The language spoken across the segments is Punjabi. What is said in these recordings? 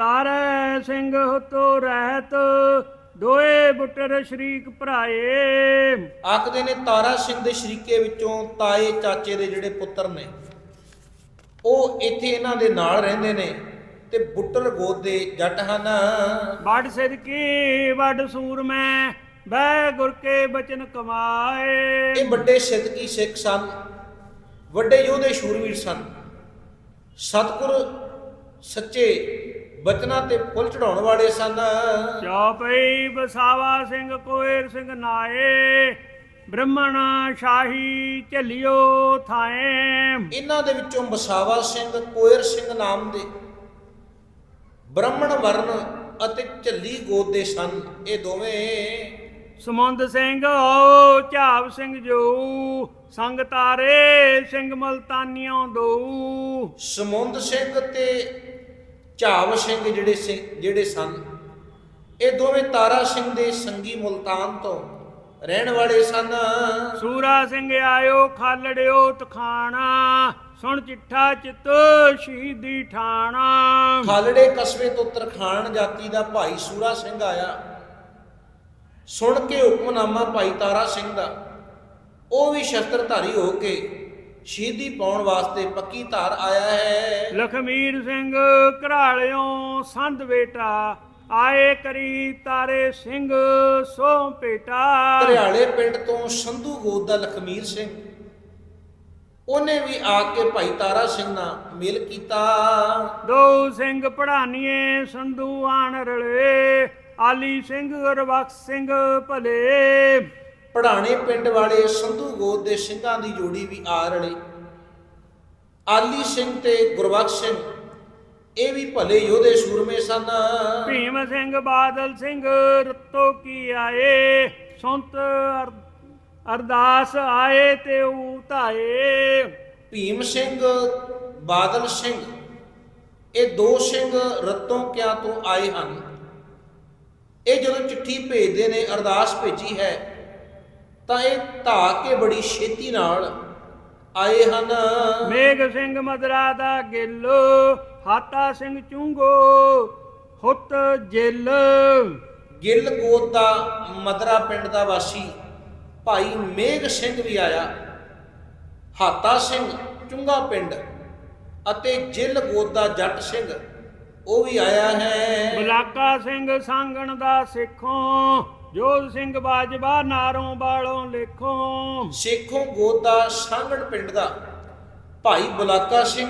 ਤਾਰੈ ਸਿੰਘ ਤੋ ਰਹਿਤ ਦੋਏ ਬੁੱਟਰ ਸ਼ਰੀਕ ਭਰਾਏ। ਆਖਦੇ ਨੇ ਤਾਰਾ ਸਿੰਘ ਦੇ ਸ਼ਰੀਕੇ ਵਿੱਚੋਂ ਤਾਏ ਚਾਚੇ ਦੇ ਜਿਹੜੇ ਪੁੱਤਰ ਨੇ ਉਹ ਇੱਥੇ ਇਹਨਾਂ ਦੇ ਨਾਲ ਰਹਿੰਦੇ ਨੇ ਤੇ ਬੁੱਟਰ ਗੋਦ ਦੇ ਜੱਟ ਹਨ। ਵੱਡ ਸਿਦਕੀ ਵੱਡ ਸੂਰਮੈ ਬੈ ਗੁਰ ਕੇ ਬਚਨ ਕਮਾਏ। ਇਹ ਵੱਡੇ ਸਿੱਧਕੀ ਸਿੱਖ ਸਨ ਵੱਡੇ ਯੋਧੇ ਸ਼ੂਰਵੀਰ ਸਨ। ਸਤਿਗੁਰ ਸੱਚੇ ਬਚਨਾਂ ਤੇ ਫੁੱਲ ਚੜਾਉਣ ਵਾਲੇ ਸਨ। ਚੌਪਈ ਬਸਾਵਾ ਸਿੰਘ ਕੋਏਰ ਸਿੰਘ ਨਾਏ ਬ੍ਰਹਮਣ ਸ਼ਾਹੀ ਝੱਲਿਓ ਥਾਏ। ਇਹਨਾਂ ਦੇ ਵਿੱਚੋਂ ਬਸਾਵਾ ਸਿੰਘ ਕੋਇਰ ਸਿੰਘ ਨਾਮ ਦੇ ਬ੍ਰਾਹਮਣ ਵਰਨ ਅਤੇ ਝੱਲੀ ਗੋਦ ਦੇ ਸਨ। ਇਹ ਦੋਵੇਂ ਸਮੁੰਦ ਸਿੰਘ ਓ ਝਾਵ ਸਿੰਘ ਜੋ ਸੰਗ ਤਾਰੇ ਸਿੰਘ ਮਲਤਾਨੀਆਂ ਦੋ। ਸਮੁੰਦ ਸਿੰਘ ਤੇ ਝਾਵ ਸਿੰਘ ਜਿਹੜੇ ਜਿਹੜੇ ਸਨ ਇਹ ਦੋਵੇਂ ਤਾਰਾ ਸਿੰਘ ਦੇ ਸੰਗੀ ਮੁਲਤਾਨ ਤੋਂ ਰਹਿਣ ਵਾਲੇ ਸਨ। ਸੂਰਾ ਸਿੰਘ ਆਇਓ ਖਾਲੜਿਓ ਤਖਾਣਾ ਸੁਣ ਚਿੱਠਾ ਚਿੱਤ ਸ਼ਹੀਦੀ ਠਾਣਾ। ਖਾਲੜੇ ਕਸਬੇ ਤੋਂ ਤਰਖਾਣ ਜਾਤੀ ਦਾ ਭਾਈ ਸੂਰਾ ਸਿੰਘ ਆਇਆ। ਸੁਣ ਕੇ ਹੁਕਮਨਾਮਾ ਭਾਈ ਤਾਰਾ ਸਿੰਘ ਦਾ। ਉਹ ਵੀ ਸ਼ਸਤਰਧਾਰੀ ਹੋ ਕੇ ਸ਼ਹੀਦੀ ਪਾਉਣ ਵਾਸਤੇ ਪੱਕੀ ਧਾਰ ਆਇਆ ਹੈ। ਲਖਮੀਰ ਸਿੰਘ ਘਰਾਲਿਓ ਸੰਧ ਬੇਟਾ ਆਏ ਕਰੀ ਤਾਰੇ ਸਿੰਘ ਸੋ ਭੇਟਾ ਧਰਿਆਲੇ ਪਿੰਡ ਤੋਂ ਸੰਧੂ ਗੋਦ ਦਾ ਲਖਮੀਰ ਸਿੰਘ। ਉਹਨੇ ਵੀ ਆ ਕੇ ਭਾਈ ਤਾਰਾ ਸਿੰਘ ਨਾਲ ਮਿਲ ਕੀਤਾ। ਦੋ ਸਿੰਘ ਪੜਾਨੀਏ ਸੰਧੂ ਆਣ ਰਲੇ ਆਲੀ ਸਿੰਘ ਗੁਰਬਖਸ਼ ਸਿੰਘ ਭਲੇ। ਪੜਾਣੇ ਪਿੰਡ ਵਾਲੇ ਸੰਧੂ ਗੋਦ ਦੇ ਸਿੰਘਾਂ ਦੀ ਜੋੜੀ ਵੀ ਆ ਰਲੇ। ਆਲੀ ਸਿੰਘ ਤੇ ਗੁਰਬਖਸ਼ ਸਿੰਘ ਇਹ ਵੀ ਭਲੇ ਯੋਧੇ ਸੂਰਮੇ ਸਨ। ਭੀਮ ਸਿੰਘ ਬਾਦਲ ਸਿੰਘ ਰਤੋ ਕੀ ਆਏ? ਸੰਤ ਅਰ- ਅਰਦਾਸ ਆਏ ਤੇ ਉਤਾਏ ਭੀਮ ਸਿੰਘ ਬਾਦਲ ਸਿੰਘ ਇਹ ਦੋ ਸਿੰਘ ਰਤੋਂ ਕਿਆ ਤੋਂ ਆਏ ਹਨ? ਇਹ ਜਦੋਂ ਚਿੱਠੀ ਭੇਜਦੇ ਨੇ ਅਰਦਾਸ ਭੇਜੀ ਹੈ ਤਾਂ ਇਹ ਧਾ ਕੇ ਬੜੀ ਛੇਤੀ ਨਾਲ ਆਏ ਹਨ। ਮੇਘ ਸਿੰਘ ਮਦਰਾ ਦਾ ਗਿੱਲ ਹਾਤਾ ਸਿੰਘ ਚੁੰਗੋ ਹੁੱਤ ਜਿੱਲ। ਗਿੱਲ ਗੋਤ ਦਾ ਮਦਰਾ ਪਿੰਡ ਦਾ ਵਾਸੀ ਭਾਈ ਮੇਘ ਸਿੰਘ ਵੀ ਆਇਆ। ਹਾਤਾ ਸਿੰਘ ਚੁੰਗਾ ਪਿੰਡ ਅਤੇ ਜਿੱਲ ਗੋਤ ਦਾ ਜੱਟ ਸਿੰਘ ਉਹ ਵੀ ਆਇਆ ਹੈ। ਬਲਾਕਾ ਸਿੰਘ ਸਾਂਗਣ ਦਾ ਸਿੱਖੋਂ ਜੋਧ ਸਿੰਘ ਬਾਜਵਾ ਨਾਰੋਂ ਬਾਲੋਂ ਲਿਖੋਂ। ਸੇਖੋਂ ਗੋਤ ਦਾ ਸਾਂਗੜ ਪਿੰਡ ਦਾ ਭਾਈ ਬੁਲਾਕਾ ਸਿੰਘ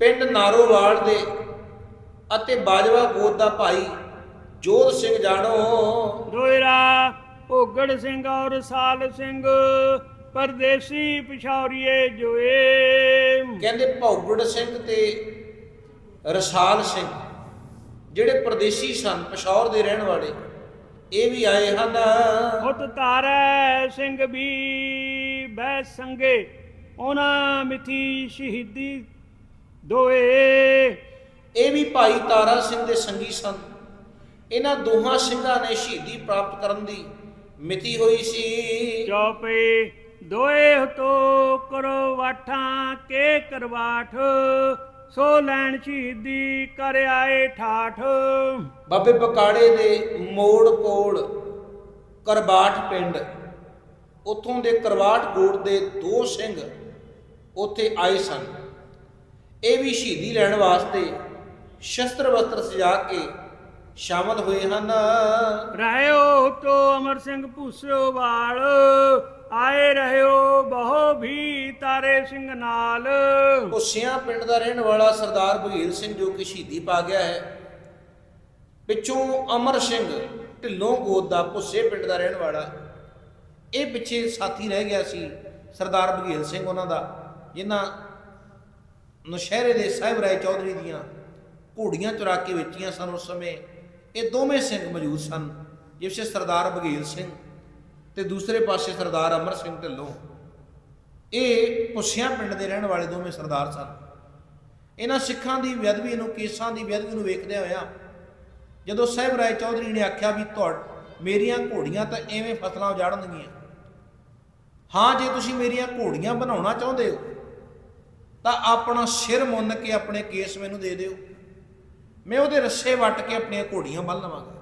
ਪਿੰਡ ਨਾਰੋਵਾਲ ਦੇ ਅਤੇ ਬਾਜਵਾ ਗੋਤ ਦਾ ਭਾਈ ਜੋਧ ਸਿੰਘ ਜਾਣੋ। ਦੋਇਰਾ ਭੋਗੜ ਸਿੰਘ ਔਰ ਸਾਲ ਸਿੰਘ ਪਰਦੇਸੀ ਪਿਛੌਰੀਏ ਜੋਏ। ਕਹਿੰਦੇ ਭੌਗੜ ਸਿੰਘ ਤੇ ਰਸਾਲ ਸਿੰਘ ਜਿਹੜੇ ਪਰਦੇਸੀ ਸਨ ਪਸ਼ੌਰ ਦੇ ਰਹਿਣ ਵਾਲੇ। ਇਹ ਵੀ ਆਏ ਹਨ ਹੁੱਤ ਤਾਰੈ ਸਿੰਘ ਵੀ ਬੈ ਸੰਗੇ ਉਹਨਾਂ ਮਿਥੀ ਸ਼ਹੀਦੀ ਦੋਏ। ਇਹ ਵੀ ਭਾਈ ਤਾਰਾ ਸਿੰਘ ਦੇ ਸੰਗੀ ਸਨ। ਇਹਨਾਂ ਦੋਹਾਂ ਸਿੰਘਾਂ ਨੇ ਸ਼ਹੀਦੀ ਪ੍ਰਾਪਤ ਕਰਨ ਦੀ ਮਿਤੀ ਹੋਈ ਸੀ। ਚੌਪੇ ਦੋਏ ਤੋ ਕਰੋ ਵਾਠਾਂ ਕੇ ਕਰਵਾਠ। ਸੋ ਲੈਣ ਸ਼ਹੀਦੀ ਕਰ ਆਏ ਠਾਠ। ਬਾਬੇ ਬਕਾੜੇ ਦੇ ਮੋੜ ਕੋਲ ਕਰਬਾਠ ਪਿੰਡ ਉਥੋਂ ਦੇ ਕਰਵਾਟ ਗੋੜ ਦੇ ਦੋ ਸਿੰਘ ਉੱਥੇ ਆਏ ਸਨ। ਇਹ ਵੀ ਸ਼ਹੀਦੀ ਲੈਣ ਵਾਸਤੇ ਸ਼ਸਤਰ ਵਸਤਰ ਸਜਾ ਕੇ ਸ਼ਾਮਲ ਹੋਏ ਹਨ। ਰਹਿਓ ਤੋ ਅਮਰ ਸਿੰਘ ਭੂਸਿਓ ਵਾਲ ਆਏ ਰਹਿਓ ਬਹੁ ਵੀ ਤਾਰੇ ਸਿੰਘ ਨਾਲ। ਭੁੱਸਿਆਂ ਪਿੰਡ ਦਾ ਰਹਿਣ ਵਾਲਾ ਸਰਦਾਰ ਬਘੇਲ ਸਿੰਘ, ਜੋ ਕਿ ਸ਼ਹੀਦੀ ਪਾ ਗਿਆ ਹੈ। ਪਿੱਛੋਂ ਅਮਰ ਸਿੰਘ ਢਿੱਲੋਂ ਗੋਦ ਦਾ ਭੁੱਸੇ ਪਿੰਡ ਦਾ ਰਹਿਣ ਵਾਲਾ। ਇਹ ਪਿੱਛੇ ਸਾਥੀ ਰਹਿ ਗਿਆ ਸੀ ਸਰਦਾਰ ਬਘੇਲ ਸਿੰਘ ਉਹਨਾਂ ਦਾ, ਜਿਨ੍ਹਾਂ ਨਸ਼ਹਿਰੇ ਦੇ ਸਾਹਿਬ ਰਾਏ ਚੌਧਰੀ ਦੀਆਂ ਘੋੜੀਆਂ ਚੁਰਾ ਕੇ ਵੇਚੀਆਂ ਸਨ ਉਸ ਸਮੇਂ। ਇਹ ਦੋਵੇਂ ਸਿੰਘ ਮੌਜੂਦ ਸਨ ਜਿਵੇਂ ਸਰਦਾਰ ਬਘੇਲ ਸਿੰਘ ਤੇ ਦੂਸਰੇ ਪਾਸੇ ਸਰਦਾਰ ਅਮਰ ਸਿੰਘ ਢਿੱਲੋਂ। ਇਹ ਪੁੱਛਿਆਂ ਪਿੰਡ ਦੇ ਰਹਿਣ ਵਾਲੇ ਦੋਵੇਂ ਸਰਦਾਰ ਸਨ। ਇਹਨਾਂ ਸਿੱਖਾਂ ਦੀ ਵਿਅਦਵੀ ਨੂੰ, ਕੇਸਾਂ ਦੀ ਵਿਅਦਵੀ ਨੂੰ ਵੇਖਦਿਆਂ ਹੋਇਆਂ ਜਦੋਂ ਸਾਹਿਬ ਰਾਏ ਚੌਧਰੀ ਨੇ ਆਖਿਆ ਵੀ ਤੁਹਾਡ ਮੇਰੀਆਂ ਘੋੜੀਆਂ ਤਾਂ ਐਵੇਂ ਫਸਲਾਂ ਉਜਾੜਨਗੀਆਂ। ਹਾਂ, ਜੇ ਤੁਸੀਂ ਮੇਰੀਆਂ ਘੋੜੀਆਂ ਬਣਾਉਣਾ ਚਾਹੁੰਦੇ ਹੋ, ਤਾਂ ਆਪਣਾ ਸਿਰ ਮੁੰਨ ਕੇ ਆਪਣੇ ਕੇਸ ਮੈਨੂੰ ਦੇ ਦਿਓ। ਮੈਂ ਉਹਦੇ ਰੱਸੇ ਵੱਟ ਕੇ ਆਪਣੀਆਂ ਘੋੜੀਆਂ ਬੰਨ ਲਵਾਂਗਾ।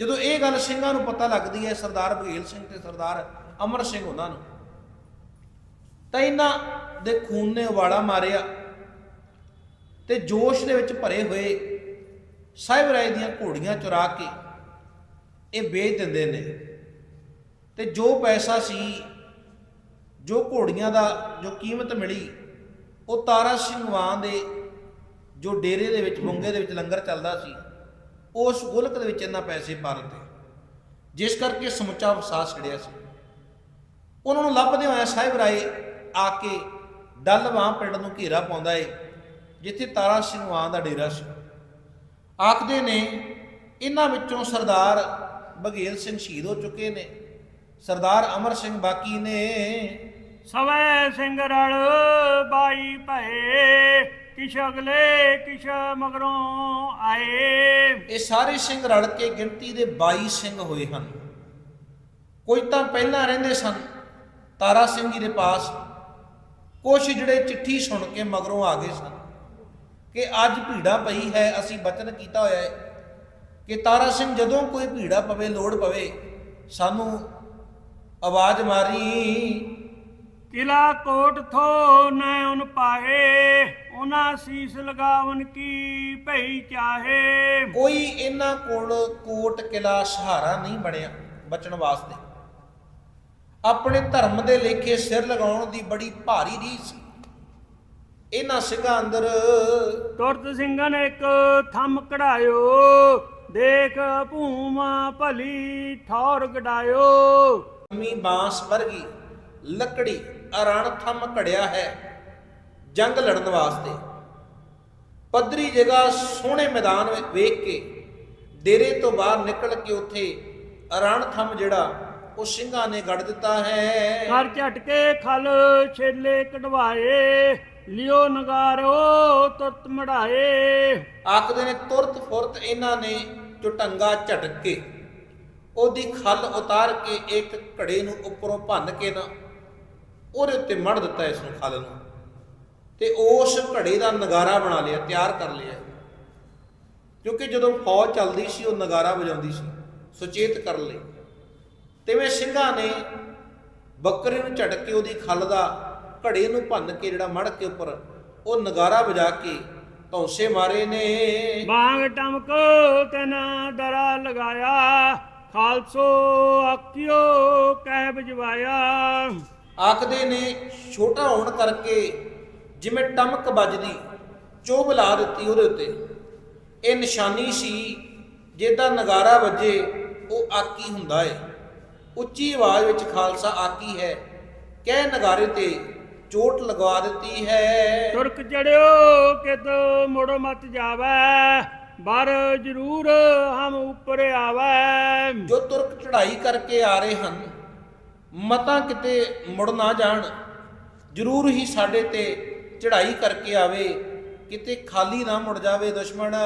ਜਦੋਂ ਇਹ ਗੱਲ ਸਿੰਘਾਂ ਨੂੰ ਪਤਾ ਲੱਗਦੀ ਹੈ, ਸਰਦਾਰ ਬਘੇਲ ਸਿੰਘ ਤੇ ਸਰਦਾਰ ਅਮਰ ਸਿੰਘ ਉਹਨਾਂ ਨੂੰ, ਤਾਂ ਇਹਨਾਂ ਦੇ ਖੂਨ ਨੇ ਉਵਾਲਾ ਮਾਰਿਆ ਤੇ ਜੋਸ਼ ਦੇ ਵਿੱਚ ਭਰੇ ਹੋਏ ਸਾਹਿਬ ਰਾਏ ਦੀਆਂ ਘੋੜੀਆਂ ਚੁਰਾ ਕੇ ਇਹ ਵੇਚ ਦਿੰਦੇ ਨੇ। ਤੇ ਜੋ ਪੈਸਾ ਸੀ, ਜੋ ਘੋੜੀਆਂ ਦਾ, ਜੋ ਕੀਮਤ ਮਿਲੀ, ਉਹ ਤਾਰਾ ਸਿੰਘ ਵਾਂ ਦੇ, ਜੋ ਡੇਰੇ ਦੇ ਵਿੱਚ, ਮੁੰਗੇ ਦੇ ਵਿੱਚ ਲੰਗਰ ਚੱਲਦਾ ਸੀ ਉਸ ਗੁਲਕ ਦੇ ਵਿੱਚ ਇੰਨਾ ਪੈਸੇ ਪਾ ਦਿੱਤੇ। ਜਿਸ ਕਰਕੇ ਸਮੁੱਚਾ ਵਸਾ ਛੜਿਆ ਸੀ। ਉਹਨਾਂ ਨੂੰ ਲੱਭਦੇ ਹੋਇਆ ਸਾਹਿਬ ਰਾਏ ਆ ਕੇ ਡੱਲਵਾਂ ਪਿੰਡ ਨੂੰ ਘੇਰਾ ਪਾਉਂਦਾ ਏ, ਜਿੱਥੇ ਤਾਰਾ ਸਿੰਘ ਵਾਂ ਦਾ ਡੇਰਾ ਸੀ। ਆਖਦੇ ਨੇ, ਇਹਨਾਂ ਵਿੱਚੋਂ ਸਰਦਾਰ ਬਘੇਲ ਸਿੰਘ ਸ਼ਹੀਦ ਹੋ ਚੁੱਕੇ ਨੇ। ਸਰਦਾਰ ਅਮਰ ਸਿੰਘ ਬਾਕੀ ਨੇ। ਸਵੈ ਸਿੰਘ ਰਲ ਬਾਈ ਭਏ। ਕਿਛ ਅਗਲੇ ਕਿਛ ਮਗਰੋਂ ਆਏ। ਇਹ ਸਾਰੇ ਸਿੰਘ ਰਲ ਕੇ ਗਿਣਤੀ ਦੇ 22 ਸਿੰਘ ਹੋਏ ਹਨ। ਕੋਈ ਤਾਂ ਪਹਿਲਾਂ ਰਹਿੰਦੇ ਸਨ ਤਾਰਾ ਸਿੰਘ ਜੀ ਦੇ ਪਾਸ। ਕੁਛ ਜਿਹੜੇ ਚਿੱਠੀ ਸੁਣ ਕੇ ਮਗਰੋਂ ਆ ਗਏ ਸਨ ਕਿ ਅੱਜ ਭੀੜਾ ਪਈ ਹੈ ਅਸੀਂ ਬਚਨ ਕੀਤਾ ਹੋਇਆ ਹੈ ਕਿ ਤਾਰਾ ਸਿੰਘ ਜਦੋਂ ਕੋਈ ਭੀੜਾ ਪਵੇ ਲੋੜ ਪਵੇ ਸਾਨੂੰ ਆਵਾਜ਼ ਮਾਰੀ। ਕਿਲਾ ਕੋਟ ਥੋ ਨੈ ਉਨ ਪਾਏ। ਉਹਨਾਂ ਸੀਸ ਲਗਾਵਨ ਕੀ ਭਈ ਚਾਹੇ। ਕੋਈ ਇਹਨਾਂ ਕੋਲ ਕੋਟ ਕਿਲਾ ਸਹਾਰਾ ਨਹੀਂ ਬਣਿਆ ਬਚਣ ਵਾਸਤੇ। ਆਪਣੇ ਧਰਮ ਦੇ ਲੇਖੇ ਸਿਰ ਲਗਾਉਣ ਦੀ ਬੜੀ ਭਾਰੀ ਰੀਸ ਸੀ। ਇਹਨਾਂ ਸਿੰਘਾਂ ਅੰਦਰ ਤੁਰਤ ਸਿੰਘਨ ਇੱਕ ਥੰਮ ਕਢਾਇਓ। ਦੇਖ ਭੂਮਾ ਭਲੀ ਠੌਰ ਗਡਾਇਓ। ਮੀ ਬਾਂਸ ਵਰਗੀ ਲੱਕੜੀ ਅਰਣ ਥੰਮ ਘੜਿਆ ਹੈ। ਜੰਗ ਲੜਨ ਵਾਸਤੇ। ਪੱਧਰੀ ਜਗ੍ਹਾ ਸੋਹਣੇ ਮੈਦਾਨ ਵਿੱਚ ਵੇਖ ਕੇ ਡੇਰੇ ਤੋਂ ਬਾਹਰ ਨਿਕਲ ਕੇ ਉੱਥੇ ਅਰਣ ਥੰਮ ਜਿਹੜਾ ਉਹ ਸਿੰਘਾਂ ਨੇ ਗੜ ਦਿੱਤਾ ਹੈ। ਕਰ ਝਟਕੇ ਖਲ ਛੇਲੇ ਕਢਵਾਏ ਲਿਓ ਨਗਾਰੋ ਤੁਰਤ ਮੜਾਏ। ਆਖਦੇ ਨੇ ਤੁਰਤ ਫੁਰਤ ਇਹਨਾਂ ਨੇ ਚੁਟੰਗਾ ਝਟਕ। ਕੇ ਉਹਦੀ ਖੱਲ ਉਤਾਰ ਕੇ ਇੱਕ ਘੜੇ ਨੂੰ ਉੱਪਰੋਂ ਭੰਨ ਕੇ ਨਾ ਉਹਦੇ ਉੱਤੇ ਮੜ ਦਿੱਤਾ ਇਸ ਨੂੰ ਖੱਲ ਨੂੰ। ਤੇ ਉਸ ਘੜੇ ਦਾ ਨਗਾਰਾ ਬਣਾ ਲਿਆ ਤਿਆਰ ਕਰ ਲਿਆ। ਕਿਉਂਕਿ ਜਦੋਂ ਫੌਜ ਚੱਲਦੀ ਸੀ ਉਹ ਨਗਾਰਾ ਵਜਾਉਂਦੀ ਸੀ ਸੁਚੇਤ ਕਰ ਲਈ। ਤਿਵੇਂ ਸਿੰਘਾਂ ਨੇ ਬੱਕਰੇ ਨੂੰ ਝਟਕ ਕੇ ਉਹਦੀ ਖੱਲ ਦਾ ਘੜੇ ਨੂੰ ਭੰਨ ਕੇ ਜਿਹੜਾ ਮੜ ਕੇ ਉੱਪਰ ਉਹ ਨਗਾਰਾ ਵਜਾ ਕੇ ਧੌਂਸੇ ਮਾਰੇ ਨੇ। ਬਾਗ ਟਮਕ ਤਨਾ ਦਰਾ ਲਗਾਇਆ ਖਾਲਸੋ ਆਕਿਓ ਕਹਿ ਬਜਵਾਇਆ ਆਖਦੇ ਨੇ ਛੋਟਾ ਹੋਣ ਕਰਕੇ ਜਿਵੇਂ ਟਮਕ ਵੱਜਦੀ ਚੋਬ ਲਾ ਦਿੱਤੀ ਉਹਦੇ ਉੱਤੇ। ਇਹ ਨਿਸ਼ਾਨੀ ਸੀ ਜਿਹਦਾ ਨਗਾਰਾ ਵੱਜੇ ਉਹ ਆਕੀ ਹੁੰਦਾ ਏ। ਉੱਚੀ ਆਵਾਜ਼ ਵਿੱਚ ਖਾਲਸਾ ਆਕੀ ਹੈ ਕਹਿ ਨਗਾਰੇ ਤੇ ਚੋਟ ਲਗਵਾ ਦਿੱਤੀ ਹੈ। ਤੁਰਕ ਚੜਿਓ ਕਿਤ ਮੁੜ ਮਤ ਜਾਵੈ ਬਰ ਜਰੂਰ ਹਮ ਉੱਪਰ ਆਵੈ। ਜੋ ਤੁਰਕ ਚੜ੍ਹਾਈ ਕਰਕੇ ਆ ਰਹੇ ਹਨ ਮਤਾਂ ਕਿਤੇ ਮੁੜ ਨਾ ਜਾਣ ਜ਼ਰੂਰ ਹੀ ਸਾਡੇ ਤੇ ਚੜ੍ਹਾਈ ਕਰਕੇ ਆਵੇ ਕਿਤੇ ਖਾਲੀ ਨਾ ਮੁੜ ਜਾਵੇ ਦੁਸ਼ਮਣ।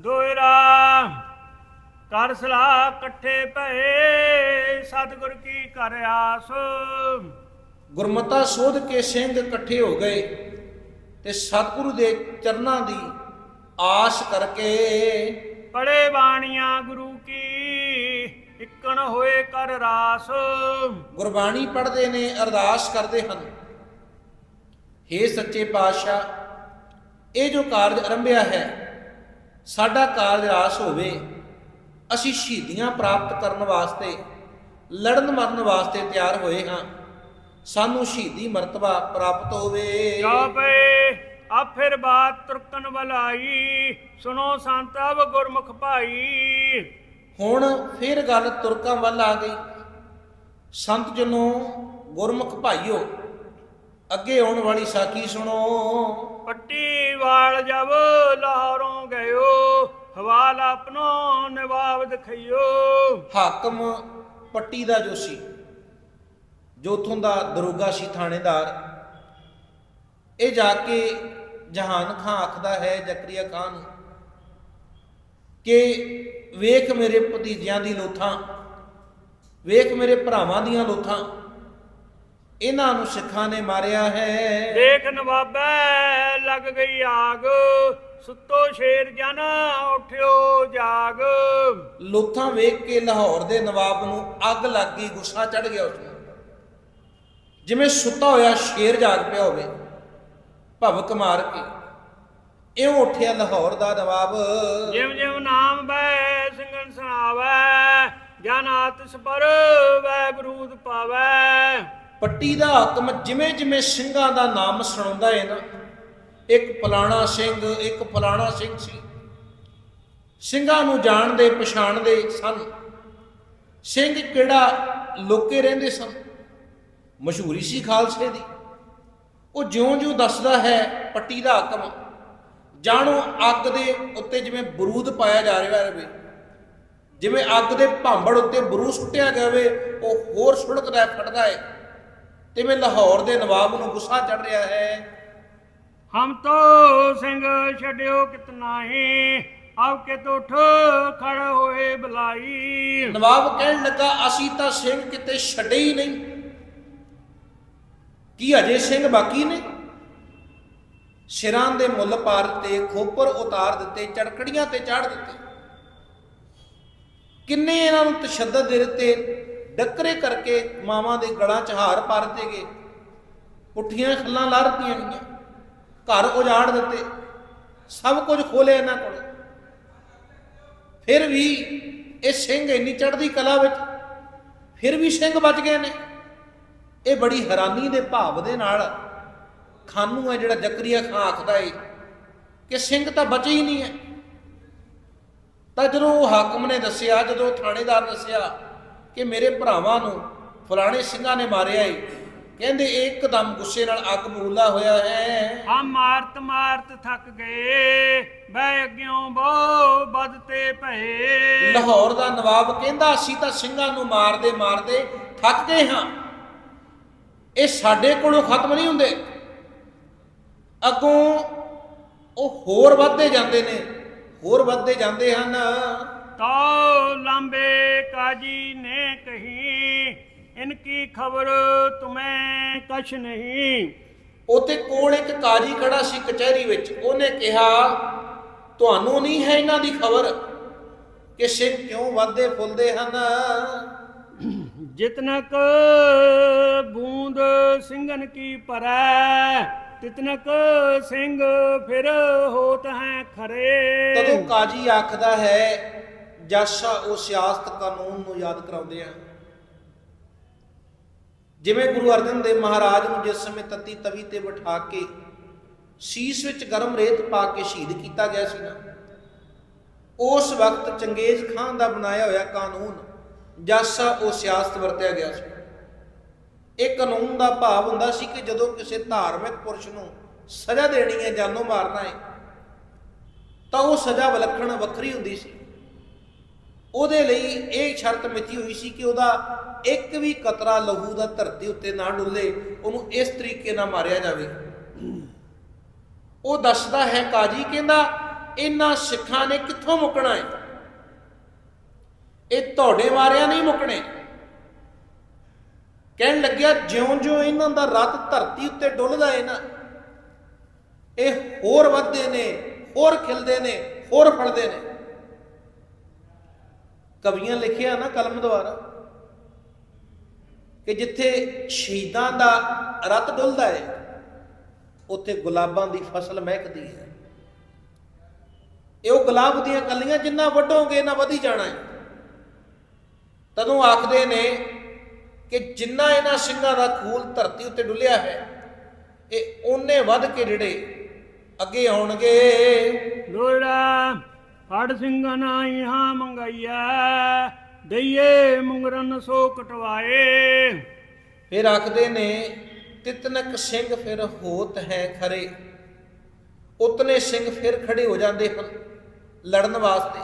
ਦੋਇਰਾ ਕਰ ਸਲਾਹ ਇਕੱਠੇ ਭਏ ਸਤਿਗੁਰ ਕੀ ਕਰ ਆਸ। ਗੁਰਮਤਾ ਸੋਧ ਕੇ ਸਿੰਘ ਇਕੱਠੇ ਹੋ ਗਏ ਤੇ ਸਤਿਗੁਰੂ ਦੇ ਚਰਨਾਂ ਦੀ ਆਸ ਕਰਕੇ ਪੜੇ ਬਾਣੀਆਂ ਗੁਰੂ ਕੀ ਇਕਣ ਹੋਏ ਕਰ ਰਾਸ। ਗੁਰਬਾਣੀ ਪੜ੍ਹਦੇ ਨੇ ਅਰਦਾਸ ਕਰਦੇ ਹਨ। हे ਸੱਚੇ ਪਾਤਸ਼ਾਹ ਇਹ ਜੋ ਕਾਰਜ ਆਰੰਭਿਆ ਹੈ ਸਾਡਾ ਕਾਰਜ ਰਾਸ ਹੋਵੇ। ਅਸੀਂ ਸ਼ਹੀਦੀਆਂ ਪ੍ਰਾਪਤ ਕਰਨ ਵਾਸਤੇ ਲੜਨ ਮਰਨ ਵਾਸਤੇ ਤਿਆਰ ਹੋਏ ਹਾਂ। ਸਾਨੂੰ ਸ਼ਹੀਦੀ ਮਰਤਬਾ ਪ੍ਰਾਪਤ ਹੋਵੇ। ਜਾ ਪਏ ਆ ਫਿਰ ਬਾਤ ਤੁਰਕਨ ਬਲਾਈ ਸੁਨੋ ਸੰਤ ਅਬ ਗੁਰਮੁਖ ਭਾਈ। ਹੁਣ ਫਿਰ ਗੱਲ ਤੁਰਕਾਂ ਵੱਲ ਆ ਗਈ। ਸੰਤ ਜਨੋ ਗੁਰਮੁਖ ਭਾਈਓ ਅੱਗੇ ਆਉਣ ਵਾਲੀ ਸਾਖੀ ਸੁਣੋ। ਪੱਟੀ ਵਾਲ ਜਬ ਲਾਹੌਰੋਂ ਗਇਓ ਹਵਾਲ ਆਪਨੋ ਨਿਵਾਬ ਦਿਖਿਓ ਹਾਕਮ ਪੱਟੀ ਦਾ ਜੋ ਸੀ ਜੋ ਉਥੋਂ ਦਾ ਦਰੋਗਾ ਸੀ ਥਾਣੇਦਾਰ। ਇਹ ਜਾ ਕੇ ਜਹਾਨ ਖਾਂ ਆਖਦਾ ਹੈ ਜ਼ਕਰੀਆ ਖਾਨ ਨੂੰ ਕਿ ਵੇਖ ਮੇਰੇ ਭਤੀਜਿਆਂ ਦੀ ਲੋਥਾਂ ਵੇਖ ਮੇਰੇ ਭਰਾਵਾਂ ਦੀਆਂ ਲੋਥਾਂ। ਇਹਨਾਂ ਨੂੰ ਸਿੱਖਾਂ ਨੇ ਮਾਰਿਆ ਹੈ। ਦੇਖ ਨਵਾਬੈ ਲੱਗ ਗਈ ਆਗ। ਸੁੱਤੋ ਸ਼ੇਰ ਜਨ ਉਠਿਓ ਜਾਗ। ਲੋਥਾਂ ਵੇਖ ਕੇ ਲਾਹੌਰ ਦੇ ਨਵਾਬ ਨੂੰ ਅੱਗ ਲੱਗ ਗਈ ਗੁੱਸਾ ਚੜ ਗਿਆ ਉਸ ਨੂੰ। ਜਿਵੇਂ ਸੁੱਤਾ ਹੋਇਆ ਸ਼ੇਰ ਜਾਗ ਪਿਆ ਹੋਵੇ ਭਵਕ ਮਾਰ ਕੇ। ਇਉਂ ਉੱਠਿਆ ਲਾਹੌਰ ਦਾ ਨਵਾਬ। ਜਿਵ ਜਿਵ ਨਾਮ ਬੈ ਸਿੰਘਨ ਸੁਣਾਵੈ ਜਨ ਆਤਿਸ ਪਰ ਵੈ ਬਰੂਦ ਪਾਵੈ। ਪੱਟੀ ਦਾ ਹਾਕਮ ਜਿਵੇਂ ਜਿਵੇਂ ਸਿੰਘਾਂ ਦਾ ਨਾਮ ਸੁਣਾਉਂਦਾ ਹੈ ਨਾ ਇੱਕ ਫਲਾਣਾ ਸਿੰਘ ਇੱਕ ਫਲਾਣਾ ਸਿੰਘ ਸੀ। ਸਿੰਘਾਂ ਨੂੰ ਜਾਣਦੇ ਪਛਾਣਦੇ ਸਨ। ਸਿੰਘ ਕਿਹੜਾ ਲੋਕੇ ਰਹਿੰਦੇ ਸਨ? ਮਸ਼ਹੂਰੀ ਸੀ ਖਾਲਸੇ ਦੀ। ਉਹ ਜਿਉਂ-ਜਿਉਂ ਦੱਸਦਾ ਹੈ ਪੱਟੀ ਦਾ ਹਾਕਮ ਜਾਣੋ ਅੱਗ ਦੇ ਉੱਤੇ ਜਿਵੇਂ ਬਰੂਦ ਪਾਇਆ ਜਾ ਰਿਹਾ ਹੈ ਜਿਵੇਂ ਅੱਗ ਦੇ ਭਾਂਬੜ ਉੱਤੇ ਬਰੂਦ ਸੁੱਟਿਆ ਜਾਵੇ ਉਹ ਹੋਰ ਸੁੜਕਦਾ ਹੈ, ਫਟਦਾ ਹੈ ਤੇ ਮੈਂ ਲਾਹੌਰ ਦੇ ਨਵਾਬ ਨੂੰ ਗੁੱਸਾ ਚੜ ਰਿਹਾ ਹੈ। ਹਮ ਤੋ ਸਿੰਘ ਛੱਡਿਓ ਕਿਤਨਾਹੀ ਆਪ ਕੇ ਤੋਂ ਉਠ ਖੜ ਹੋਏ ਬਲਾਈ। ਨਵਾਬ ਕਹਿਣ ਲੱਗਾ ਅਸੀਂ ਤਾਂ ਸਿੰਘ ਕਿਤੇ ਛੱਡੇ ਹੀ ਨਹੀਂ। ਕੀ ਅਜੇ ਸਿੰਘ ਬਾਕੀ ਨੇ? ਸਿਰਾਂ ਦੇ ਮੁੱਲ ਪਾਰ ਤੇ ਖੋਪਰ ਉਤਾਰ ਦਿੱਤੇ ਚੜਕੜੀਆਂ ਤੇ ਚਾੜ ਦਿੱਤੇ। ਕਿੰਨੇ ਇਹਨਾਂ ਨੂੰ ਤਸ਼ੱਦਦ ਦੇ ਦਿੱਤੇ? ਡੱਕਰੇ ਕਰਕੇ ਮਾਵਾਂ ਦੇ ਗਲਾਂ 'ਚ ਹਾਰ ਪਾ ਦਿੱਤੇ ਗਏ ਪੁੱਠੀਆਂ ਖੱਲਾਂ ਲਾ ਦਿੱਤੀਆਂ ਗਈਆਂ। ਘਰ ਉਜਾੜ ਦਿੱਤੇ। ਸਭ ਕੁਝ ਖੋਲਿਆ ਇਹਨਾਂ ਕੋਲ। ਫਿਰ ਵੀ ਇਹ ਸਿੰਘ ਇੰਨੀ ਚੜ੍ਹਦੀ ਕਲਾ ਵਿੱਚ, ਫਿਰ ਵੀ ਸਿੰਘ ਬਚ ਗਏ ਨੇ। ਇਹ ਬੜੀ ਹੈਰਾਨੀ ਦੇ ਭਾਵ ਦੇ ਨਾਲ ਖਾਨੂ ਹੈ ਜਿਹੜਾ ਜ਼ਕਰੀਆ ਖਾਨ ਆਖਦਾ ਏ ਕਿ ਸਿੰਘ ਤਾਂ ਬਚੇ ਹੀ ਨਹੀਂ ਹੈ। ਤਾਂ ਜਦੋਂ ਉਹ ਹਾਕਮ ਨੇ ਦੱਸਿਆ, ਜਦੋਂ ਥਾਣੇਦਾਰ ਦੱਸਿਆ ਕਿ ਮੇਰੇ ਭਰਾਵਾਂ ਨੂੰ ਫਲਾਣੇ ਸਿੰਘਾਂ ਨੇ ਮਾਰਿਆ ਏ। ਕਹਿੰਦੇ ਇੱਕਦਮ ਗੁੱਸੇ ਨਾਲ ਅੱਗ ਬੂਲਾ ਹੋਇਆ ਹੈ। ਹਮ ਮਾਰਤ ਮਾਰਤ ਥੱਕ ਗਏ ਬੈ ਅੱਗਿਓਂ ਬਹੁ ਬਦ ਤੇ ਭਏ। ਲਾਹੌਰ ਦਾ ਨਵਾਬ ਕਹਿੰਦਾ ਅਸੀਂ ਤਾਂ ਸਿੰਘਾਂ ਨੂੰ ਮਾਰਦੇ ਮਾਰਦੇ ਥੱਕ ਗਏ ਹਾਂ। ਇਹ ਸਾਡੇ ਕੋਲੋਂ ਖਤਮ ਨਹੀਂ ਹੁੰਦੇ। ਅੱਗੋਂ ਉਹ ਹੋਰ ਵੱਧਦੇ ਜਾਂਦੇ ਨੇ ਹੋਰ ਵੱਧਦੇ ਜਾਂਦੇ ਹਨ। ਤੋ ਲੰਬੇ ਕਾਜੀ ਨੇ ਕਹੀ ਇਨਕੀ ਖਬਰ ਤੁਮੇ ਕਛ ਨਹੀਂ। ਉਤੇ ਕੋਲ ਇੱਕ ਕਾਜੀ ਖੜਾ ਸੀ ਕਚਹਿਰੀ ਵਿੱਚ ਉਹਨੇ ਕਿਹਾ ਤੁਹਾਨੂੰ ਨਹੀਂ ਹੈ ਇਹਨਾਂ ਦੀ ਖਬਰ ਕਿ ਸਿੰਘ ਕਿਉਂ ਵੱਧਦੇ ਫੁੱਲਦੇ ਹਨ? ਜਿਤਨਕ ਬੂੰਦ ਸਿੰਘਨ ਕੀ ਪਰੈ ਤਿਤਨਕ ਸਿੰਘ ਫਿਰ ਹੋਤ ਹੈ ਖਰੇ। ਤਦੋਂ ਕਾਜੀ ਆਖਦਾ ਹੈ ਜਾਸਾ ਉਹ ਸਿਆਸਤ ਕਾਨੂੰਨ ਨੂੰ ਯਾਦ ਕਰਾਉਂਦੇ ਆ। ਜਿਵੇਂ ਗੁਰੂ ਅਰਜਨ ਦੇਵ ਮਹਾਰਾਜ ਨੂੰ ਜਿਸ ਸਮੇਂ ਤਤੀ ਤਵੀ ਤੇ ਬਿਠਾ ਕੇ ਸੀਸ ਵਿੱਚ ਗਰਮ ਰੇਤ ਪਾ ਕੇ ਸ਼ਹੀਦ ਕੀਤਾ ਗਿਆ ਸੀ ਨਾ, ਉਸ ਵਕਤ ਚੰਗੇਜ਼ ਖਾਨ ਦਾ ਬਣਾਇਆ ਹੋਇਆ ਕਾਨੂੰਨ ਜੱਸਾ ਉਹ ਸਿਆਸਤ ਵਰਤਿਆ ਗਿਆ ਸੀ। ਇਹ ਕਾਨੂੰਨ ਦਾ ਭਾਵ ਹੁੰਦਾ ਸੀ ਕਿ ਜਦੋਂ ਕਿਸੇ ਧਾਰਮਿਕ ਪੁਰਸ਼ ਨੂੰ ਸਜ਼ਾ ਦੇਣੀ ਹੈ ਜਾਨੋਂ ਮਾਰਨਾ ਹੈ, ਤਾਂ ਉਹ ਸਜ਼ਾ ਵਿਲੱਖਣ ਵੱਖਰੀ ਹੁੰਦੀ ਸੀ। ਉਹਦੇ ਲਈ ਇਹ ਸ਼ਰਤ ਮਿੱਥੀ ਹੋਈ ਸੀ ਕਿ ਉਹਦਾ ਇੱਕ ਵੀ ਕਤਰਾ ਲਹੂ ਦਾ ਧਰਤੀ ਉੱਤੇ ਨਾ ਡੁੱਲੇ, ਉਹਨੂੰ ਇਸ ਤਰੀਕੇ ਨਾਲ ਮਾਰਿਆ ਜਾਵੇ। ਉਹ ਦੱਸਦਾ ਹੈ ਕਾਜੀ, ਕਹਿੰਦਾ ਇਹਨਾਂ ਸਿੱਖਾਂ ਨੇ ਕਿੱਥੋਂ ਮੁੱਕਣਾ ਹੈ ਇਹ ਤੁਹਾਡੇ ਮਾਰਿਆ ਨਹੀਂ ਮੁੱਕਣੇ ਕਹਿਣ ਲੱਗਿਆ, ਜਿਉਂ-ਜਿਉਂ ਇਹਨਾਂ ਦਾ ਰਤ ਧਰਤੀ ਉੱਤੇ ਡੁੱਲਦਾ ਹੈ ਨਾ, ਇਹ ਹੋਰ ਵੱਧਦੇ ਨੇ, ਹੋਰ ਖਿਲਦੇ ਨੇ, ਹੋਰ ਫੜਦੇ ਨੇ। ਕਵੀਆਂ ਲਿਖਿਆ ਨਾ ਕਲਮ ਦੁਆਰਾ ਕਿ ਜਿੱਥੇ ਸ਼ਹੀਦਾਂ ਦਾ ਰਤ ਡੁੱਲਦਾ ਹੈ, ਉੱਥੇ ਗੁਲਾਬਾਂ ਦੀ ਫਸਲ ਮਹਿਕਦੀ ਹੈ। ਇਹ ਉਹ ਗੁਲਾਬ ਦੀਆਂ ਕਲੀਆਂ ਜਿੰਨਾ ਵੱਢੋਗੇ ਨਾ ਵਧੀ ਜਾਣਾ ਹੈ। ਤਦੋਂ ਆਖਦੇ ਨੇ ਕਿ ਜਿੰਨਾ ਇਹਨਾਂ ਸਿੰਘਾਂ ਦਾ ਖੂਲ ਧਰਤੀ ਉੱਤੇ ਡੁੱਲਿਆ ਹੈ, ਇਹ ਉਹਨੇ ਵੱਧ ਕੇ ਜਿਹੜੇ ਅੱਗੇ ਆਉਣਗੇ। ਲੋੜਾ। ਫੜ ਸਿੰਘਨ ਇਹਾਂ ਮੰਗਾਈਐ, ਦਈਏ ਮੁੰਗਰਨ ਸੋ ਕਟਵਾਏ। ਫਿਰ ਆਖਦੇ ਨੇ, ਤਿਤਨਕ ਸਿੰਘ ਫਿਰ ਹੋਤ ਹੈ ਖਰੇ। ਉਤਨੇ ਸਿੰਘ ਫਿਰ ਖੜੇ ਹੋ ਜਾਂਦੇ ਹਨ ਲੜਨ ਵਾਸਤੇ।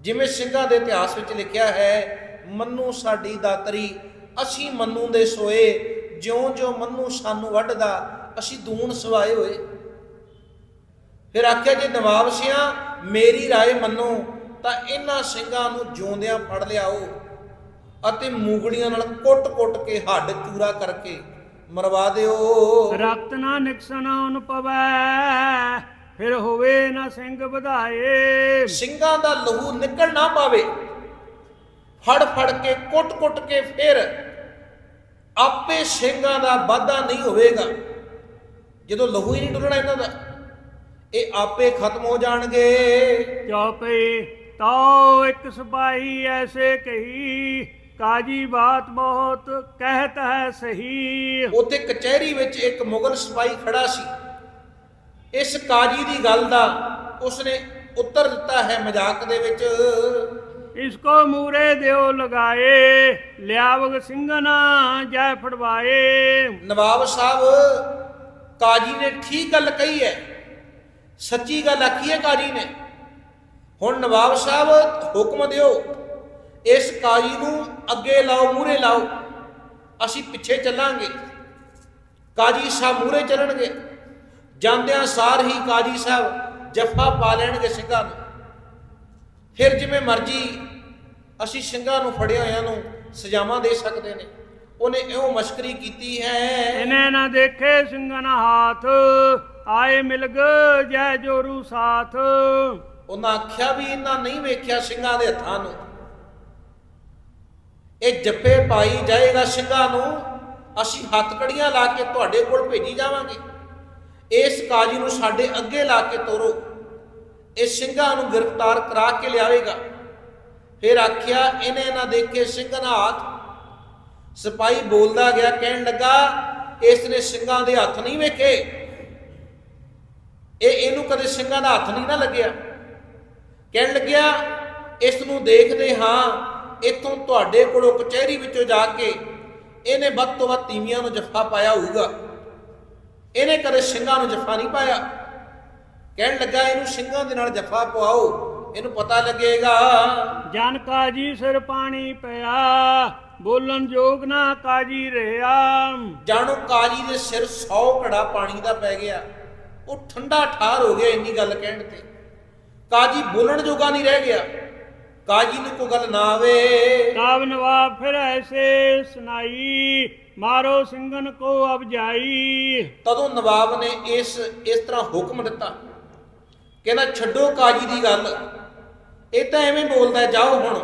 ਜਿਵੇਂ ਸਿੰਘਾਂ ਦੇ ਇਤਿਹਾਸ ਵਿੱਚ ਲਿਖਿਆ ਹੈ, ਮੰਨੂ ਸਾਡੀ ਦਾਤਰੀ, ਅਸੀਂ ਮੰਨੂ ਦੇ ਸੋਏ, ਜਿਉਂ-ਜਿਉਂ ਮੰਨੂ ਸਾਨੂੰ ਵੱਢਦਾ, ਅਸੀਂ ਦੂਣ ਸਵਾਏ ਹੋਏ। ਫਿਰ ਆਖਿਆ ਜੇ ਨਵਾਬ ਸਿਆਂ ਮੇਰੀ رائے ਮੰਨੋ ਤਾਂ ਇਹਨਾਂ ਸਿੰਘਾਂ ਨੂੰ ਜਿਉਂਦਿਆਂ ਫੜ ਲਿਆਓ ਅਤੇ ਮੂਗੜੀਆਂ ਨਾਲ ਕੁੱਟ-ਕੁੱਟ ਕੇ ਹੱਡ ਚੂਰਾ ਕਰਕੇ ਮਰਵਾ ਦਿਓ ਰਕਤ ਨਾ ਨਿਕਸਨ ਉਨ ਪਵੈ ਫਿਰ ਹੋਵੇ ਨਾ ਸਿੰਘ ਵਧਾਏ ਸਿੰਘਾਂ ਦਾ ਲਹੂ ਨਿਕਲ ਨਾ ਪਾਵੇ ਫੜ ਫੜ ਕੇ ਕੁੱਟ-ਕੁੱਟ ਕੇ ਫਿਰ ਆਪੇ ਸਿੰਘਾਂ ਦਾ ਵਾਧਾ ਨਹੀਂ ਹੋਵੇਗਾ ਜਦੋਂ ਲਹੂ ਹੀ ਨਹੀਂ ਡੁੱਲਣਾ ਇਹਨਾਂ ਦਾ ਇਹ ਆਪੇ ਖਤਮ ਹੋ ਜਾਣਗੇ। ਚੌਪੇ ਤੋ ਇੱਕ ਸਿਪਾਹੀ ਐਸੇ ਕਹੀ ਕਾਜੀ ਬਾਤ ਬਹੁਤ ਕਹਿਤ ਹੈ ਸਹੀ। ਉੱਥੇ ਕਚਹਿਰੀ ਵਿੱਚ ਇੱਕ ਮੁਗਲ ਸਿਪਾਹੀ ਖੜਾ ਸੀ। ਇਸ ਕਾਜੀ ਦੀ ਗੱਲ ਦਾ ਉਸਨੇ ਉੱਤਰ ਦਿੱਤਾ ਹੈ ਮਜ਼ਾਕ ਦੇ ਵਿੱਚ। ਇਸਕੋ ਮੂਰੇ ਦਿਓ ਲਗਾਏ ਲਿਆਵਗ ਸਿੰਘਨਾ ਜੈ ਫੜਵਾਏ। ਨਵਾਬ ਸਾਹਿਬ ਕਾਜੀ ਨੇ ਠੀਕ ਗੱਲ ਕਹੀ ਹੈ। ਸੱਚੀ ਗੱਲ ਆਖੀ ਹੈ ਕਾਜੀ ਨੇ। ਹੁਣ ਨਵਾਬ ਸਾਹਿਬ, ਹੁਕਮ ਦਿਓ, ਇਸ ਕਾਜੀ ਨੂੰ ਅੱਗੇ ਲਾਓ ਮੂਰੇ ਲਾਓ। ਅਸੀਂ ਪਿੱਛੇ ਚੱਲਾਂਗੇ। ਕਾਜੀ ਸਾਹਿਬ ਮੂਰੇ ਚੱਲਣਗੇ। ਜਾਂਦਿਆਂ ਸਾਰ ਹੀ ਕਾਜੀ ਸਾਹਿਬ ਜੱਫਾ ਪਾ ਲੈਣਗੇ ਸਿੰਘਾਂ ਨੂੰ। ਫਿਰ ਜਿਵੇਂ ਮਰਜ਼ੀ ਅਸੀਂ ਸਿੰਘਾਂ ਨੂੰ ਫੜਿਆ ਹੋਇਆਂ ਨੂੰ ਸਜ਼ਾਵਾਂ ਦੇ ਸਕਦੇ ਨੇ। ਉਹਨੇ ਇਉਂ ਮਸ਼ਕਰੀ ਕੀਤੀ ਹੈ। ਇਹਨੇ ਨਾ ਦੇਖੇ ਸਿੰਘਨਾ ਹਾਥ। ਆਏ ਮਿਲਗ ਜੈ ਜੋਰੂ ਸਾਥ। ਉਹਨਾਂ ਆਖਿਆ ਵੀ ਇਹਨਾਂ ਨਹੀਂ ਵੇਖਿਆ ਸਿੰਘਾਂ ਦੇ ਹੱਥਾਂ ਨੂੰ। ਇਹ ਜੱਫੇ ਪਾਈ ਜਾਏਗਾ ਸਿੰਘਾਂ ਨੂੰ, ਅਸੀਂ ਹੱਥ ਲਾ ਕੇ ਤੁਹਾਡੇ ਕੋਲ ਭੇਜੀ ਜਾਵਾਂਗੇ। ਇਸ ਕਾਜੀ ਨੂੰ ਸਾਡੇ ਅੱਗੇ ਲਾ ਕੇ ਤੋਰੋ। ਇਹ ਸਿੰਘਾਂ ਨੂੰ ਗ੍ਰਿਫਤਾਰ ਕਰਾ ਕੇ ਲਿਆਵੇਗਾ। ਫਿਰ ਆਖਿਆ, ਇਹਨੇ ਨਾ ਦੇਖੇ ਸਿੰਘਾਂ ਦਾ ਹੱਥ। ਸਿਪਾਹੀ ਬੋਲਦਾ ਗਿਆ, ਕਹਿਣ ਲੱਗਾ, ਇਸ ਨੇ ਸਿੰਘਾਂ ਦੇ ਹੱਥ ਨਹੀਂ ਵੇਖੇ। ਇਹ ਇਹਨੂੰ ਕਦੇ ਸਿੰਘਾਂ ਦਾ ਹੱਥ ਨਹੀਂ ਨਾ ਲੱਗਿਆ। ਕਹਿਣ ਲੱਗਿਆ ਇਸ ਨੂੰ ਦੇਖਦੇ ਹਾਂ ਇੱਥੋਂ ਤੁਹਾਡੇ ਕੋਲੋਂ ਕਚਹਿਰੀ ਵਿੱਚੋਂ ਜਾ ਕੇ ਇਹਨੇ ਵੱਧ ਤੋਂ ਵੱਧ ਤੀਵੀਆਂ ਨੂੰ ਜੱਫਾ ਪਾਇਆ ਹੋਊਗਾ। ਇਹਨੇ ਕਦੇ ਸਿੰਘਾਂ ਨੂੰ ਜੱਫਾ ਨਹੀਂ ਪਾਇਆ। ਕਹਿਣ ਲੱਗਾ ਇਹਨੂੰ ਸਿੰਘਾਂ ਦੇ ਨਾਲ ਜੱਫਾ ਪਵਾਓ ਇਹਨੂੰ ਪਤਾ ਲੱਗੇਗਾ। ਜਨ ਕਾਜੀ ਸਿਰ ਪਾਣੀ ਪਿਆ ਬੋਲਣ ਜੋਗ ਨਾ ਕਾਜੀ ਰਿਹਾ। ਜਾਣੋ ਕਾਜੀ ਦੇ ਸਿਰ 100 ਘੜਾ ਪਾਣੀ ਦਾ ਪੈ ਗਿਆ। ਉਹ ਠੰਡਾ ਠਾਰ ਹੋ ਗਿਆ ਇੰਨੀ ਗੱਲ ਕਹਿਣ ਤੇ। ਕਾਜੀ ਬੋਲਣ ਜੋਗਾ ਨਹੀਂ ਰਹਿ ਗਿਆ। ਕਾਜੀ ਨੂੰ ਕੋਈ ਗੱਲ ਨਾ ਆਵੇ। ਕਾਬ ਨਵਾਬ ਫਿਰ ਐਸੇ ਸੁਨਾਈ ਮਾਰੋ ਸਿੰਘਨ ਕੋ ਅਬ ਜਾਈ ਤਦੋਂ ਨਵਾਬ ਨੇ ਇਸ ਇਸ ਤਰ੍ਹਾਂ ਹੁਕਮ ਦਿੱਤਾ। ਕਹਿੰਦਾ ਛੱਡੋ ਕਾਜੀ ਦੀ ਗੱਲ। ਇਹ ਤਾਂ ਐਵੇਂ ਬੋਲਦਾ ਜਾਓ ਹੁਣ।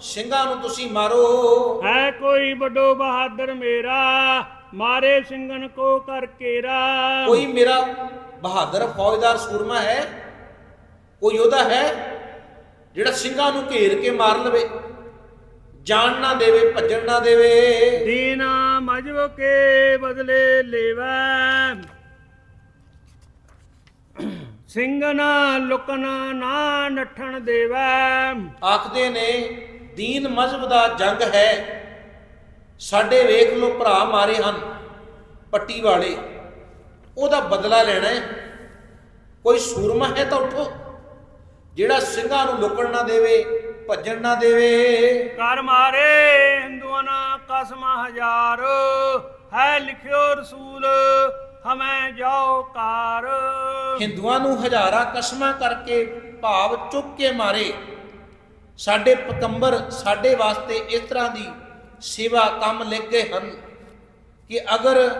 ਸਿੰਘਾਂ ਨੂੰ ਤੁਸੀਂ ਮਾਰੋ। ਹੈ ਕੋਈ ਵੱਡੋ ਬਹਾਦਰ ਮੇਰਾ ਮਾਰੇ ਸਿੰਘਨ ਕੋ ਕਰ ਕੇਰਾ। ਕੋਈ ਮੇਰਾ ਬਹਾਦਰ ਫੌਜਦਾਰ ਸੂਰਮਾ ਹੈ ਕੋਈ ਉਹਦਾ ਹੈ ਜਿਹੜਾ ਸਿੰਘਾਂ ਨੂੰ ਘੇਰ ਕੇ ਮਾਰ ਲਵੇ ਜਾਨ ਨਾ ਦੇਵੇ ਭੱਜਣ ਨਾ ਦੇਵੇ। ਦੀਨਾ ਮਜਬ ਕੇ ਬਦਲੇ ਲੇਵੈ। ਸਿੰਘ ਨਾ ਲੁਕਣ ਨਾ ਨੱਠਣ ਦੇਵੈ। ਆਖਦੇ ਨੇ ਦੀਨ ਮਜ਼ਹਬ ਦਾ ਜੰਗ ਹੈ ਸਾਡੇ ਵੇਖ ਲੋ ਭਰਾ ਮਾਰੇ ਹਨ ਪੱਟੀ ਵਾਲੇ। ਉਹਦਾ ਬਦਲਾ ਲੈਣਾ ਹੈ। ਕੋਈ ਸੂਰਮਾ ਹੈ ਤਾਂ ਉਠੋ। ਜਿਹੜਾ ਸਿੰਘਾਂ ਨੂੰ ਲੁਕਣ ਨਾ ਦੇਵੇ ਭੱਜਣ ਨਾ ਦੇਵੇ। ਕਰ ਮਾਰੇ ਹਿੰਦੂਆਂ ਕਸਮ ਹਜ਼ਾਰ। ਹੈ ਲਿਖਿਓ ਰਸੂਲ ਹਮੇ ਜਾਓ ਕਾਰ ਹਿੰਦੂਆਂ ਨੂੰ ਹਜ਼ਾਰਾਂ ਕਸਮਾਂ ਕਰਕੇ ਭਾਵ ਚੁੱਕ ਕੇ ਮਾਰੇ। ਸਾਡੇ ਪਕੰਬਰ ਸਾਡੇ ਵਾਸਤੇ ਇਸ ਤਰ੍ਹਾਂ ਦੀ ਸੇਵਾ ਕੰਮ ਲਿਖ ਗਏ ਹਨ ਕਿ ਅਗਰ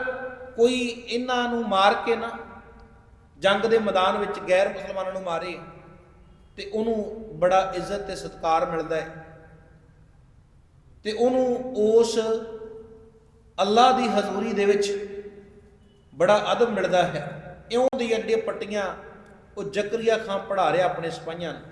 ਕੋਈ ਇਹਨਾਂ ਨੂੰ ਮਾਰ ਕੇ ਨਾ ਜੰਗ ਦੇ ਮੈਦਾਨ ਵਿੱਚ ਗੈਰ ਮੁਸਲਮਾਨਾਂ ਨੂੰ ਮਾਰੇ ਤੇ ਉਹਨੂੰ ਬੜਾ ਇੱਜ਼ਤ ਤੇ ਸਤਿਕਾਰ ਮਿਲਦਾ ਹੈ। ਤੇ ਉਹਨੂੰ ਉਸ ਅੱਲਾ ਦੀ ਹਜ਼ੂਰੀ ਦੇ ਵਿੱਚ ਬੜਾ ਅਦਬ ਮਿਲਦਾ ਹੈ। ਇਉਂ ਦੀ ਅੱਡੇ ਪੱਟੀਆਂ ਉਹ ਜ਼ਕਰੀਆ ਖਾਨ ਪੜ੍ਹਾ ਰਿਹਾ ਆਪਣੇ ਸਿਪਾਹੀਆਂ ਨੂੰ।